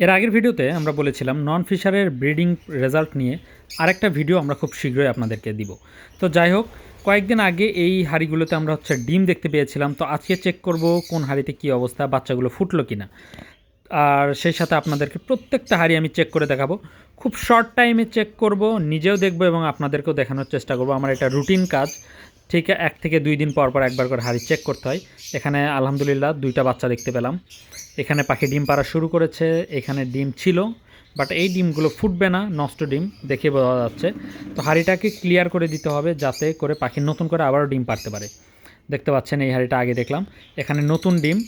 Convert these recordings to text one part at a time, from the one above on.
এর আগের ভিডিওতে আমরা বলেছিলাম নন ফিশারের ব্রিডিং রেজাল্ট নিয়ে আরেকটা ভিডিও আমরা খুব শীঘ্রই আপনাদেরকে দিব। তো যাই হোক, কয়েকদিন আগে এই হাঁড়িগুলোতে আমরা হচ্ছে ডিম দেখতে পেয়েছিলাম। তো আজকে চেক করব কোন হাঁড়িতে কী অবস্থা, বাচ্চাগুলো ফুটলো কি না আর সেই সাথে আপনাদেরকে প্রত্যেকটা হাঁড়ি আমি চেক করে দেখাবো। খুব শর্ট টাইমে চেক করব, নিজেও দেখব এবং আপনাদেরকেও দেখানোর চেষ্টা করব। আমার এটা রুটিন কাজ। ঠিক এক থেকে দুই দিন পর পর একবার করে হাঁড়ি চেক করতে হয়। এখানে আলহামদুলিল্লাহ দুইটা বাচ্চা দেখতে পেলাম। এখানে পাখি ডিম পাড়া শুরু করেছে, এখানে ডিম ছিল বাট এই ডিমগুলো ফুটবে না, নষ্ট ডিম, দেখে বোঝা যাচ্ছে। তো হাঁড়িটাকে ক্লিয়ার করে দিতে হবে যাতে করে পাখি নতুন করে আবারও ডিম পারতে পারে। দেখতে পাচ্ছেন, এই হাঁড়িটা আগে দেখলাম। এখানে নতুন ডিম।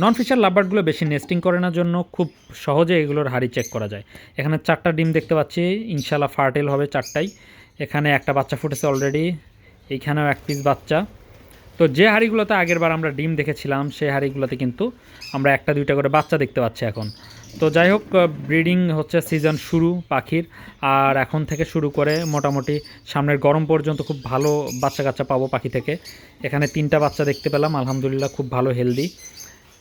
নন ফিশার লাভবার্ডগুলো বেশি নেস্টিং করে না জন্য খুব সহজে এগুলোর হাড়ি চেক করা যায়। এখানে চারটা ডিম দেখতে পাচ্ছি ইনশাল্লাহ ফার্টেল হবে চারটাই। এখানে একটা বাচ্চা ফুটেছে অলরেডি এইখানেও এক পিস বাচ্চা। তো যে হাঁড়িগুলোতে আগের বার আমরা ডিম দেখেছিলাম সেই হাঁড়িগুলোতে কিন্তু আমরা একটা, দুইটা করে বাচ্চা দেখতে পাচ্ছি এখন। তো যাই হোক ব্রিডিং হচ্ছে সিজন শুরু পাখির, আর এখন থেকে শুরু করে মোটামুটি সামনের গরম পর্যন্ত খুব ভালো বাচ্চা কাচ্চা পাবো পাখি থেকে। এখানে তিনটা বাচ্চা দেখতে পেলাম, আলহামদুলিল্লাহ খুব ভালো হেলদি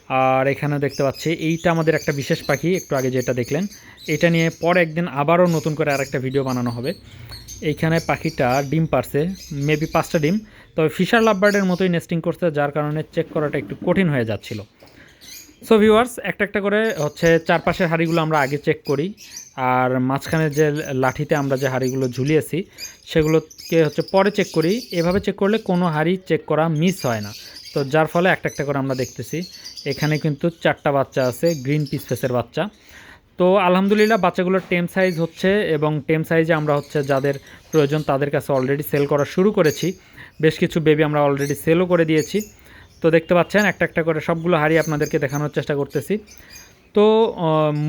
আর এখানে দেখতে পাচ্ছি, এইটা আমাদের একটা বিশেষ পাখি, একটু আগে যেটা দেখলেন। এটা নিয়ে পরে একদিন আবারও নতুন করে আরেকটা ভিডিও বানানো হবে। এইখানে পাখিটা ডিম পারছে মেবি পাঁচটা ডিম। তবে ফিশার লাভবার্ডের মতোই নেস্টিং করছে, যার কারণে চেক করাটা একটু কঠিন হয়ে যাচ্ছিল। সো ভিউয়ার্স একটা একটা করে হচ্ছে চারপাশের হাঁড়িগুলো আমরা আগে চেক করি। আর মাঝখানে যে লাঠিতে আমরা যে হাঁড়িগুলো ঝুলিয়েছি, সেগুলোকে হচ্ছে পরে চেক করি। এভাবে চেক করলে কোনো হাঁড়ি চেক করা মিস হয় না। তো যার ফলে একটা একটা করে আমরা দেখতেছি। এখানে কিন্তু চারটা বাচ্চা আছে গ্রিন পিস ফেসের বাচ্চা। তো আলহামদুলিল্লাহ, বাচ্চাগুলোর টেম সাইজ হচ্ছে এবং টেম সাইজে আমরা হচ্ছে যাদের প্রয়োজন তাদের কাছে অলরেডি সেল করা শুরু করেছি। বেশ কিছু বেবি আমরা অলরেডি সেলও করে দিয়েছি। তো দেখতে পাচ্ছেন, একটা একটা করে সবগুলো হাড়ি আপনাদেরকে দেখানোর চেষ্টা করতেছি। তো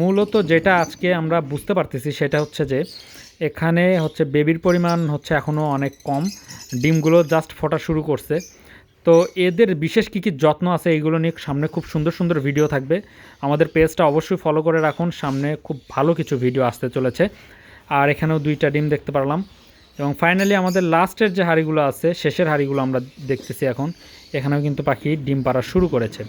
মূলত যেটা আজকে আমরা বুঝতে পারতেছি সেটা হচ্ছে যে, এখানে হচ্ছে বেবির পরিমাণ হচ্ছে এখনও অনেক কম। ডিমগুলো জাস্ট ফোটা শুরু করছে। তো এদের বিশেষ কী কী যত্ন আছে এইগুলো নিয়ে সামনে খুব সুন্দর সুন্দর ভিডিও থাকবে। আমাদের পেজটা অবশ্যই ফলো করে রাখুন, সামনে খুব ভালো কিছু ভিডিও আসতে চলেছে। আর এখানেও দুইটা ডিম দেখতে পারলাম। এবং ফাইনালি আমাদের লাস্টের যে হাঁড়িগুলো আছে, শেষের হাঁড়িগুলো আমরা দেখতেছি এখন। এখানেও কিন্তু পাখি ডিম পাড়া শুরু করেছে।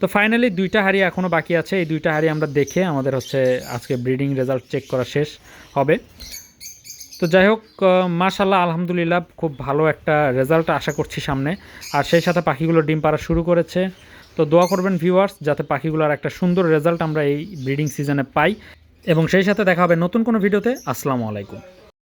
তো ফাইনালি দুইটা হাঁড়ি এখনও বাকি আছে। এই দুইটা হাঁড়ি আমরা দেখে আমাদের হচ্ছে আজকে ব্রিডিং রেজাল্ট চেক করা শেষ হবে। তো যাই হোক মাশাল্লাহ আলহামদুলিল্লাহ, খুব ভালো একটা রেজাল্ট আশা করছি সামনে। আর সেই সাথে পাখিগুলো ডিম পাড়া শুরু করেছে। তো দোয়া করবেন ভিউয়ার্স যাতে পাখিগুলোর একটা সুন্দর রেজাল্ট আমরা এই ব্রিডিং সিজনে পাই। এবং সেই সাথে দেখা হবে নতুন কোনো ভিডিওতে আসসালামু আলাইকুম।